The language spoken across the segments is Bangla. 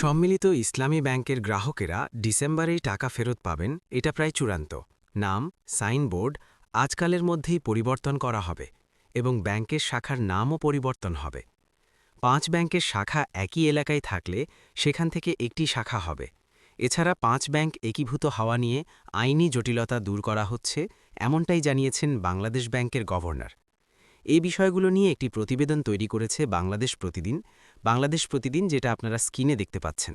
সম্মিলিত ইসলামী ব্যাংকের গ্রাহকেরা ডিসেম্বরেই টাকা ফেরত পাবেন, এটা প্রায় চূড়ান্ত। নাম, সাইনবোর্ড, আজকালের মধ্যেই পরিবর্তন করা হবে এবং ব্যাংকের শাখার নামও পরিবর্তন হবে। পাঁচ ব্যাংকের শাখা একই এলাকায় থাকলে সেখান থেকে একটি শাখা হবে। এছাড়া পাঁচ ব্যাংক একীভূত হওয়া নিয়ে আইনি জটিলতা দূর করা হচ্ছে, এমনটাই জানিয়েছেন বাংলাদেশ ব্যাংকের গভর্নর। এই বিষয়গুলো নিয়ে একটি প্রতিবেদন তৈরি করেছে বাংলাদেশ প্রতিদিন বাংলাদেশ প্রতিদিন যেটা আপনারা স্ক্রিনে দেখতে পাচ্ছেন।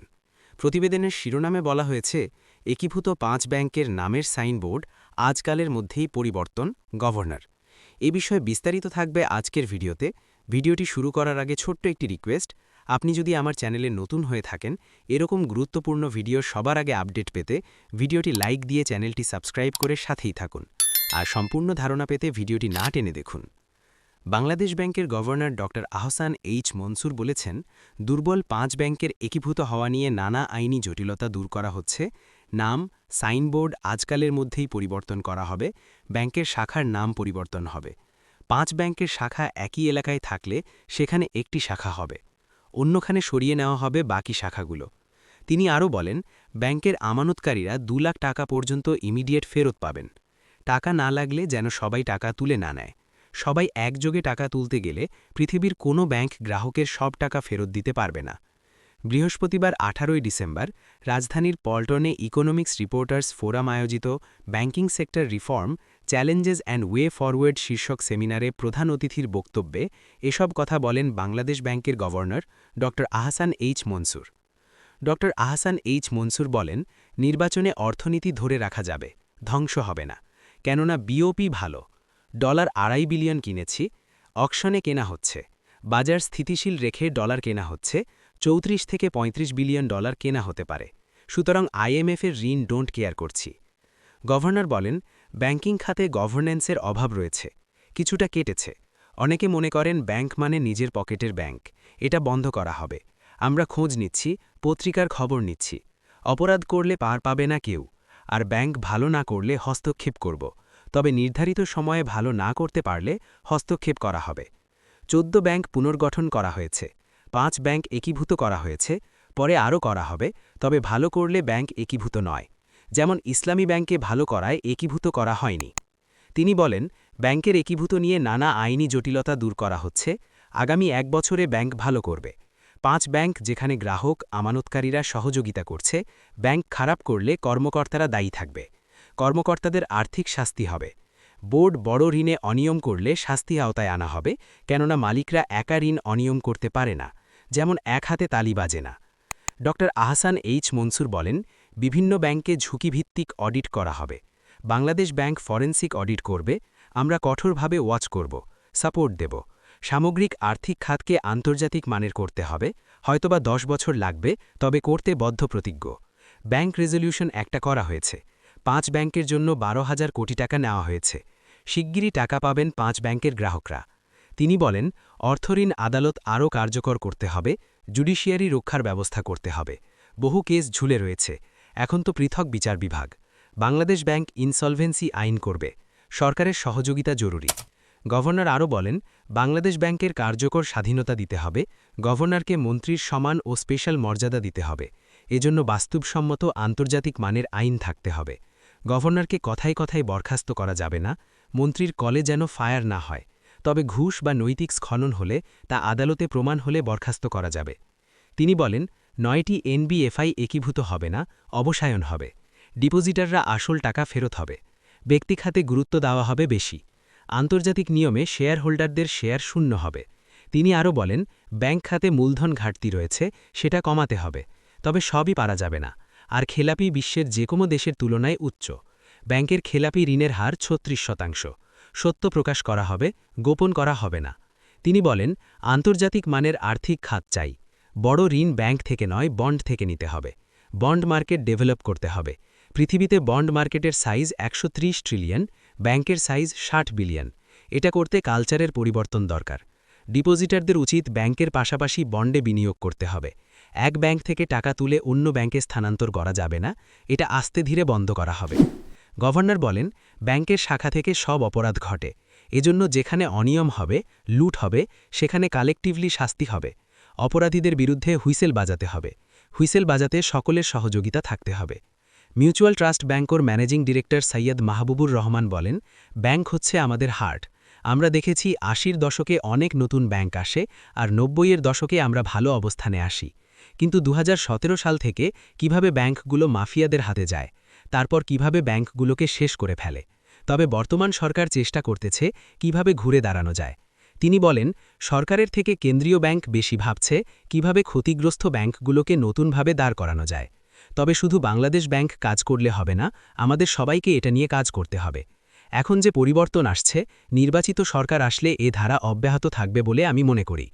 প্রতিবেদনের শিরোনামে বলা হয়েছে, একীভূত পাঁচ ব্যাংকের নামের সাইনবোর্ড আজকালের মধ্যেই পরিবর্তন, গভর্নর। এ বিষয়ে বিস্তারিত থাকবে আজকের ভিডিওতে। ভিডিওটি শুরু করার আগে ছোট্ট একটি রিকোয়েস্ট, আপনি যদি আমার চ্যানেলে নতুন হয়ে থাকেন, এরকম গুরুত্বপূর্ণ ভিডিও সবার আগে আপডেট পেতে ভিডিওটি লাইক দিয়ে চ্যানেলটি সাবস্ক্রাইব করে সাথেই থাকুন। আর সম্পূর্ণ ধারণা পেতে ভিডিওটি না টেনে দেখুন। বাংলাদেশ ব্যাংকের গভর্নর ড আহসান এইচ মনসুর বলেছেন, দুর্বল পাঁচ ব্যাংকের একীভূত হওয়া নিয়ে নানা আইনি জটিলতা দূর করা হচ্ছে। নাম, সাইনবোর্ড আজকালের মধ্যেই পরিবর্তন করা হবে। ব্যাংকের শাখার নাম পরিবর্তন হবে। পাঁচ ব্যাংকের শাখা একই এলাকায় থাকলে সেখানে একটি শাখা হবে। অন্যখানে সরিয়ে নেওয়া হবে বাকি শাখাগুলো। তিনি আরও বলেন, ব্যাংকের আমানতকারীরা দু লাখ টাকা পর্যন্ত ইমিডিয়েট ফেরত পাবেন। টাকা না লাগলে যেন সবাই টাকা তুলে না নেয়। সবাই একযোগে টাকা তুলতে গেলে পৃথিবীর কোনো ব্যাংক গ্রাহকের সব টাকা ফেরত দিতে পারবে না। বৃহস্পতিবার আঠারোই ডিসেম্বর রাজধানীর পল্টনে ইকোনমিক্স রিপোর্টার্স ফোরাম আয়োজিত banking sector reform, challenges and way forward শীর্ষক সেমিনারে প্রধান অতিথির বক্তব্যে এসব কথা বলেন বাংলাদেশ ব্যাংকের গভর্নর ড. আহসান এইচ মনসুর। ড. আহসান এইচ মনসুর বলেন, নির্বাচনে অর্থনীতি ধরে রাখা যাবে, ধ্বংস হবে না, কেননা বিওপি ভালো। ডলার আড়াই বিলিয়ন কিনেছি, অকশনে কেনা হচ্ছে। বাজার স্থিতিশীল রেখে ডলার কেনা হচ্ছে, চৌত্রিশ থেকে ৩৫ বিলিয়ন ডলার কেনা হতে পারে। সুতরাং আইএমএফের ঋণ ডোন্ট কেয়ার করছি। গভর্নর বলেন, ব্যাংকিং খাতে গভর্নেন্সের অভাব রয়েছে। কিছুটা কেটেছে। অনেকে মনে করেন ব্যাংক মানে নিজের পকেটের ব্যাংক। এটা বন্ধ করা হবে। আমরা খোঁজ নিচ্ছি, পত্রিকার খবর নিচ্ছি। অপরাধ করলে পার পাবে না কেউ। আর ব্যাংক ভালো না করলে হস্তক্ষেপ করব। তবে নির্ধারিত সময়ে ভালো না করতে পারলে হস্তক্ষেপ করা হবে। চোদ্দ ব্যাংক পুনর্গঠন করা হয়েছে। পাঁচ ব্যাংক একীভূত করা হয়েছে। পরে আরও করা হবে, তবে ভালো করলে ব্যাংক একীভূত নয়। যেমন ইসলামী ব্যাংকে ভালো করায় একীভূত করা হয়নি। তিনি বলেন, ব্যাংকের একীভূত নিয়ে নানা আইনি জটিলতা দূর করা হচ্ছে। আগামী এক বছরে ব্যাংক ভালো করবে। পাঁচ ব্যাংক যেখানে গ্রাহক, আমানতকারীরা সহযোগিতা করছে, ব্যাংক খারাপ করলে কর্মকর্তারা দায়ী থাকবে। কর্মকর্তাদের আর্থিক শাস্তি হবে। বোর্ড বড় ঋণে অনিয়ম করলে শাস্তি আওতায় আনা হবে, কেননা মালিকরা একা ঋণ অনিয়ম করতে পারে না, যেমন এক হাতে তালি বাজে না। ড. আহসান এইচ মনসুর বলেন, বিভিন্ন ব্যাংকে ঝুঁকিভিত্তিক অডিট করা হবে। বাংলাদেশ ব্যাংক ফরেন্সিক অডিট করবে, আমরা কঠোরভাবে ওয়াচ করব, সাপোর্ট দেব। সামগ্রিক আর্থিক খাতকে আন্তর্জাতিক মানের করতে হবে, হয়তোবা দশ বছর লাগবে, তবে করতে বদ্ধপ্রতিজ্ঞ। ব্যাংক রেজলিউশন একটা করা হয়েছে। পাঁচ ব্যাংকের জন্য বারো হাজার কোটি টাকা নেওয়া হয়েছে। শিগগিরই টাকা পাবেন পাঁচ ব্যাংকের গ্রাহকরা। তিনি বলেন অর্থঋণ আদালত আরও কার্যকর করতে হবে, জুডিশিয়ারি রক্ষার ব্যবস্থা করতে হবে। বহু কেস ঝুলে রয়েছে। এখন তো পৃথক বিচার বিভাগ। বাংলাদেশ ব্যাংক ইনসলভেন্সি আইন করবে। সরকারের সহযোগিতা জরুরি। গভর্নর আরও বলেন, বাংলাদেশ ব্যাংকের কার্যকর স্বাধীনতা দিতে হবে, গভর্নরকে মন্ত্রীর সমান ও স্পেশাল মর্যাদা দিতে হবে। এজন্য বাস্তবসম্মত আন্তর্জাতিক মানের আইন থাকতে হবে। গভর্নরকে কথায় কথায় বরখাস্ত করা যাবে না, মন্ত্রীর কলে যেন ফায়ার না হয়, তবে ঘুষ বা নৈতিক স্খলন হলে তা আদালতে প্রমাণ হলে বরখাস্ত করা যাবে। তিনি বলেন, নয়টি এনবিএফআই একীভূত হবে না, অবসায়ন হবে। ডিপোজিটাররা আসল টাকা ফেরত হবে। ব্যক্তিখাতে গুরুত্ব দেওয়া হবে বেশি। আন্তর্জাতিক নিয়মে শেয়ার হোল্ডারদের শেয়ার শূন্য হবে। তিনি আরও বলেন, ব্যাংক খাতে মূলধন ঘাটতি রয়েছে, সেটা কমাতে হবে, তবে সবই পারা যাবে না। আর খেলাপি বিশ্বের যে কোনো দেশের তুলনায় উচ্চ। ব্যাংকের খেলাপি ঋণের হার ছত্রিশ শতাংশ। সত্য প্রকাশ করা হবে, গোপন করা হবে না। তিনি বলেন, আন্তর্জাতিক মানের আর্থিক খাত চাই। বড় ঋণ ব্যাংক থেকে নয়, বন্ড থেকে নিতে হবে। বন্ড মার্কেট ডেভেলপ করতে হবে। পৃথিবীতে বন্ড মার্কেটের সাইজ একশো ত্রিশ ট্রিলিয়ন, ব্যাংকের সাইজ ষাট বিলিয়ন। এটা করতে কালচারের পরিবর্তন দরকার। ডিপোজিটারদের উচিত ব্যাংকের পাশাপাশি বন্ডে বিনিয়োগ করতে হবে। এক ব্যাংক থেকে টাকা তুলে অন্য ব্যাংকে স্থানান্তর করা যাবে না, এটা আস্তে ধীরে বন্ধ করা হবে। গভর্নর বলেন, ব্যাংকের শাখা থেকে সব অপরাধ ঘটে। এজন্য যেখানে অনিয়ম হবে, লুট হবে, সেখানে কালেকটিভলি শাস্তি হবে। অপরাধীদের বিরুদ্ধে হুইসেল বাজাতে হবে। হুইসেল বাজাতে সকলের সহযোগিতা থাকতে হবে। মিউচুয়াল ট্রাস্ট ব্যাংকর ম্যানেজিং ডিরেক্টর সৈয়দ মাহবুবুর রহমান বলেন, ব্যাংক হচ্ছে আমাদের হার্ট। আমরা দেখেছি আশির দশকে অনেক নতুন ব্যাংক আসে আর নব্বইয়ের দশকে আমরা ভালো অবস্থানে আসি। কিন্তু দু হাজার সতেরো সাল থেকে কীভাবে ব্যাংকগুলো মাফিয়াদের হাতে যায়, তারপর কীভাবে ব্যাংকগুলোকে শেষ করে ফেলে, তবে বর্তমান সরকার চেষ্টা করতেছে কীভাবে ঘুরে দাঁড়ানো যায়। তিনি বলেন, সরকারের থেকে কেন্দ্রীয় ব্যাংক বেশি ভাবছে কীভাবে ক্ষতিগ্রস্ত ব্যাংকগুলোকে নতুনভাবে দাঁড় করানো যায়। তবে শুধু বাংলাদেশ ব্যাংক কাজ করলে হবে না, আমাদের সবাইকে এটা নিয়ে কাজ করতে হবে। এখন যে পরিবর্তন আসছে, নির্বাচিত সরকার আসলে এ ধারা অব্যাহত থাকবে বলে আমি মনে করি।